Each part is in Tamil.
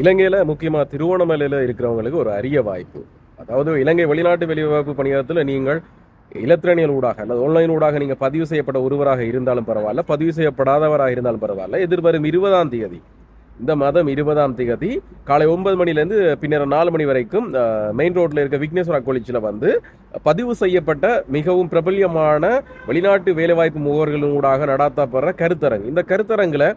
இலங்கையில் முக்கியமாக திருவோணமலையில் இருக்கிறவங்களுக்கு ஒரு அரிய வாய்ப்பு. அதாவது இலங்கை வெளிநாட்டு வேலைவாய்ப்பு பணியகத்தில் நீங்கள் இலத்திரனியல் ஊடாக அல்லது ஆன்லைன் ஊடாக நீங்கள் பதிவு செய்யப்பட்ட ஒருவராக இருந்தாலும் பரவாயில்ல பதிவு செய்யப்படாதவராக இருந்தாலும் பரவாயில்ல. எதிர்வரும் இருபதாம் தேதி இந்த மாதம் இருபதாம் தேதி காலை ஒன்பது மணிலேருந்து பின்னர் நாலு மணி வரைக்கும் மெயின் ரோட்டில் இருக்க விக்னேஸ்வரா காலேஜில் வந்து பதிவு செய்யப்பட்ட மிகவும் பிரபல்யமான வெளிநாட்டு வேலைவாய்ப்பு முகவர்களின் ஊடாக நடாத்தப்படுற கருத்தரங்கு. இந்த கருத்தரங்கில்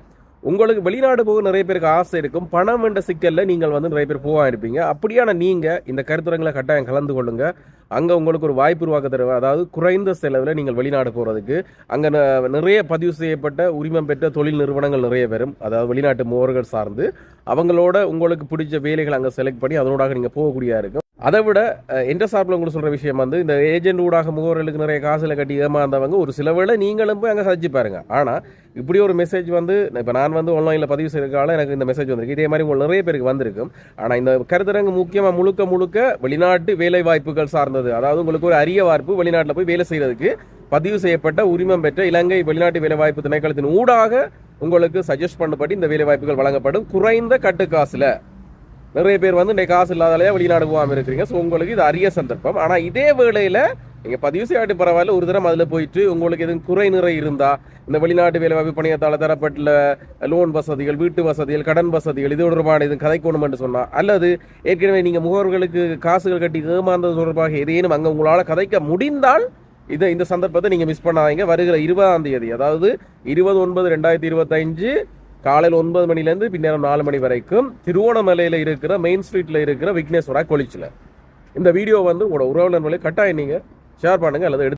உங்களுக்கு வெளிநாடு போக நிறைய பேருக்கு ஆசை இருக்கும். பணம் என்ற சிக்கலில் நீங்கள் வந்து நிறைய பேர் போவா இருப்பீங்க. அப்படியான நீங்கள் இந்த கருத்துரங்களை கட்டாயம் கலந்து கொள்ளுங்க. அங்கே உங்களுக்கு ஒரு வாய்ப்பு உருவாக்க தருவேன் அதாவது குறைந்த செலவில் நீங்கள் வெளிநாடு போகிறதுக்கு அங்கே ந- நிறைய பதிவு செய்யப்பட்ட உரிமம் பெற்ற தொழில் நிறுவனங்கள் நிறைய பெறும் அதாவது வெளிநாட்டு முகவர்கள் சார்ந்து அவங்களோட உங்களுக்கு பிடிச்ச வேலைகள் அங்கே செலக்ட் பண்ணி அதனோடாக நீங்கள் போகக்கூடியதாக இருக்கும். அதை விட எந்த சார்பில் உங்களுக்கு சொல்கிற விஷயம் வந்து இந்த ஏஜென்ட் ஊடாக முகவர்களுக்கு நிறைய காசில் கட்டி ஏமாந்தவங்க ஒரு சில வேளை நீங்களும் போய் அங்கே சஜிச்சு பாருங்க. ஆனால் இப்படி ஒரு மெசேஜ் வந்து இப்போ நான் வந்து ஆன்லைனில் பதிவு செய்திருக்கால எனக்கு இந்த மெசேஜ் வந்திருக்கு. இதே மாதிரி உங்களுக்கு நிறைய பேருக்கு வந்திருக்கும். ஆனால் இந்த கருத்தரங்கு முக்கியமாக முழுக்க முழுக்க வெளிநாட்டு வேலை வாய்ப்புகள் சார்ந்தது. அதாவது உங்களுக்கு ஒரு அரிய வாய்ப்பு வெளிநாட்டில் போய் வேலை செய்கிறதுக்கு பதிவு செய்யப்பட்ட உரிமம் பெற்ற இலங்கை வெளிநாட்டு வேலை வாய்ப்பு திணைக்களத்தின் ஊடாக உங்களுக்கு சஜஸ்ட் பண்ணப்பட்டு இந்த வேலை வாய்ப்புகள் வழங்கப்படும். குறைந்த கட்டுக்காசில். நிறைய பேர் வந்து இன்றைக்கு காசு இல்லாதாலேயே வெளிநாடு போகாமல் இருக்கிறீங்க. ஸோ உங்களுக்கு இது அரிய சந்தர்ப்பம். ஆனால் இதே வேளையில் நீங்கள் பதிவு செய்யாட்டி பரவாயில்ல ஒரு தரம் அதில் போயிட்டு உங்களுக்கு எதுவும் குறை நிறை இருந்தால் இந்த வெளிநாட்டு வேலைவாய்ப்பு பணியத்தால் தரப்பட்ட லோன் வசதிகள் வீட்டு வசதிகள் கடன் வசதிகள் இது தொடர்பான இது கதைக்கணும்னு சொன்னால் அல்லது ஏற்கனவே நீங்கள் முகவர்களுக்கு காசுகள் கட்டி ஏமாந்தது தொடர்பாக ஏதேனும் அங்கே உங்களால் கதைக்க முடிந்தால் இதை இந்த சந்தர்ப்பத்தை நீங்கள் மிஸ் பண்ணாதீங்க. வருகிற இருபதாம் தேதி அதாவது இருபது ஒன்பது ரெண்டாயிரத்தி இருபத்தஞ்சு காலையில் ஒன்பது மணிலேருந்து பின்னேரம் நாலு மணி வரைக்கும் திருவோணமலையில் இருக்கிற மெயின் ஸ்ட்ரீட்டில் இருக்கிற விக்னேஸ்வரா கொலிச்சில் இந்த வீடியோ வந்து உங்களோட உறவினர்களை கட்டாயம் நீங்கள் ஷேர் பண்ணுங்கள் அல்லது எடுத்து